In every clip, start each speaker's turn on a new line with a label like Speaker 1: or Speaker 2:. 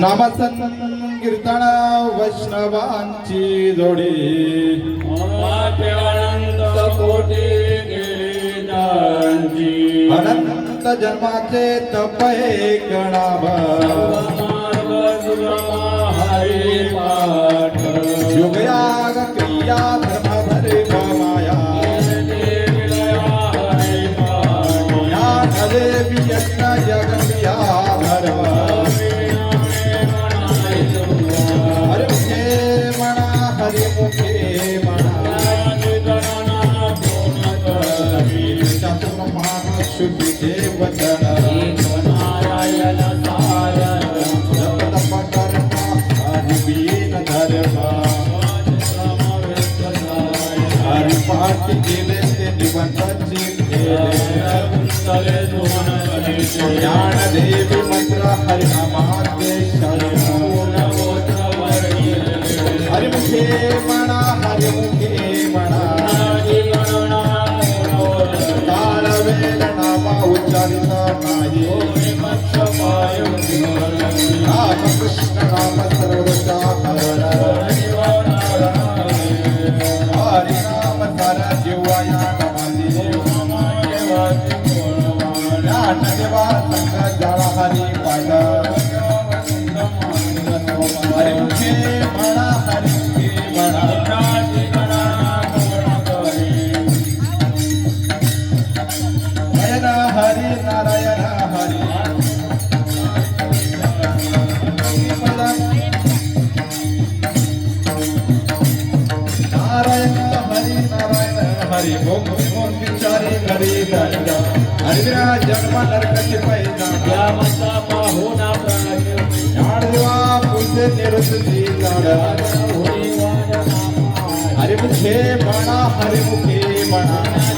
Speaker 1: नामसंकीर्तन वैष्णवांची जोडी.
Speaker 2: अनंत कोटी
Speaker 1: जन्माचे
Speaker 2: सुगम हरी पाठ
Speaker 1: युगयाग क्रिया धर्म माया जगमिया धर्म. हरिपाठ केले ते निबंधाची ज्ञान देवी मंत्र हरिनामाचे शरण हरिमुखे म्हणा हरिमुखे हरी जन्म नरकची पैदा ज्ञानदेवा पुढचे झाड हरिमुखे म्हणा हरिमुखे म्हणा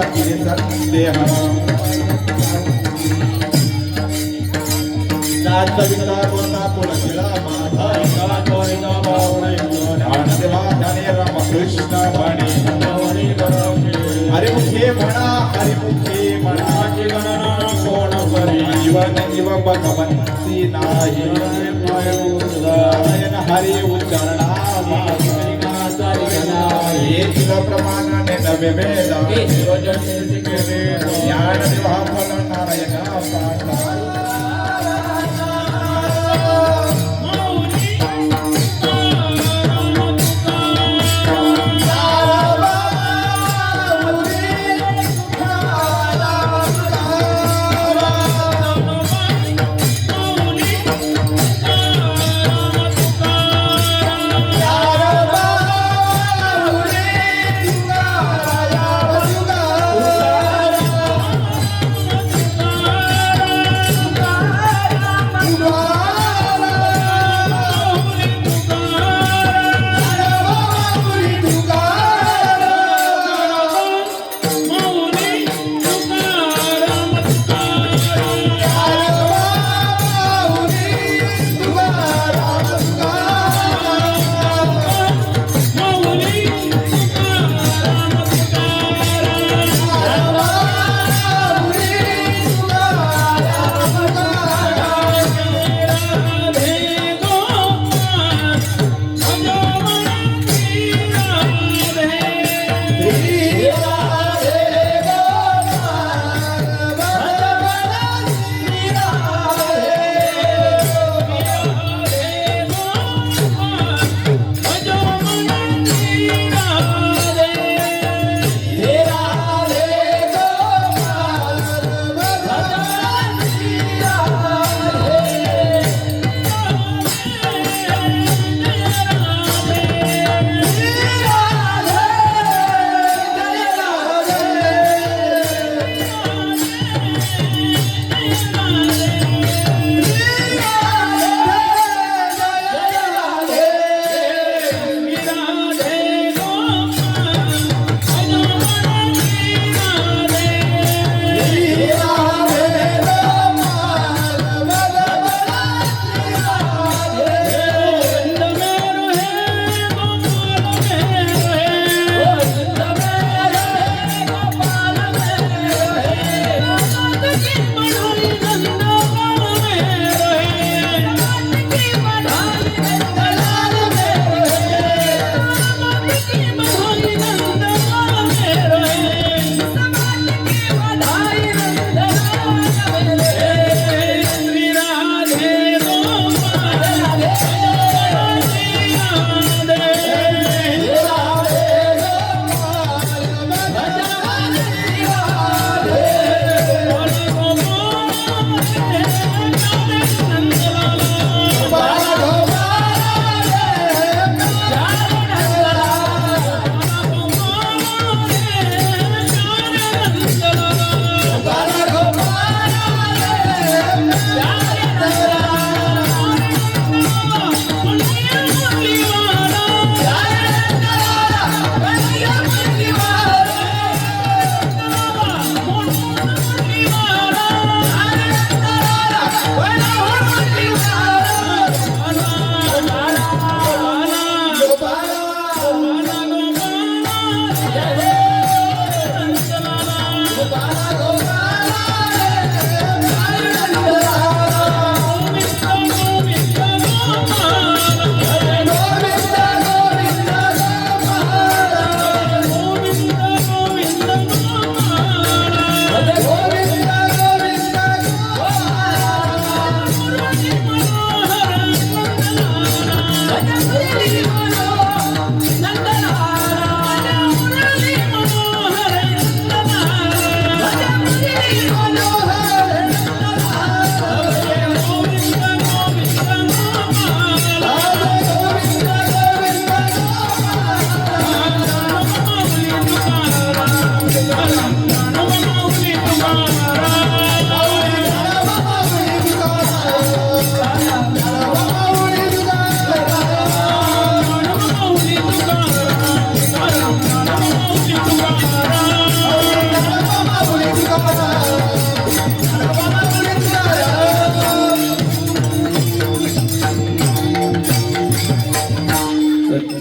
Speaker 1: संदेह जात विचार होता पुढे शिळा माझा ज्ञानदेवा ज्ञाने रामकृष्ण म्हणे हरिमुखे म्हणा म्हणा जीवन जीव भगवंती नाही एक प्रमाणाने नवे वेद ज्ञान फल नारायण पाठा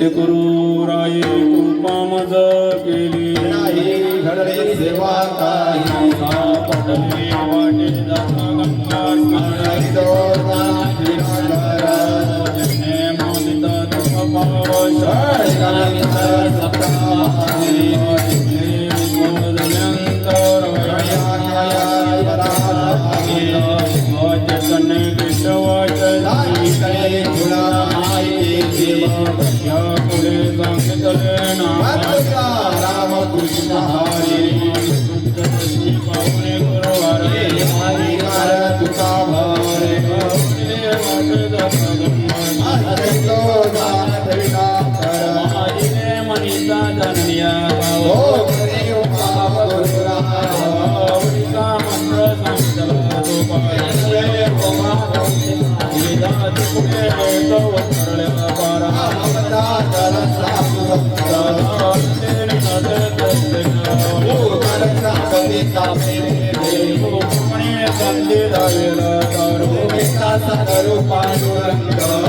Speaker 2: करू राये कृपा मज केली.
Speaker 1: नाही घडले सेवा काही.
Speaker 2: पडले वाटे जाता गंगा मोदिता दुःख पावश. Magdalena. Magdalena. माय जगन्नाथ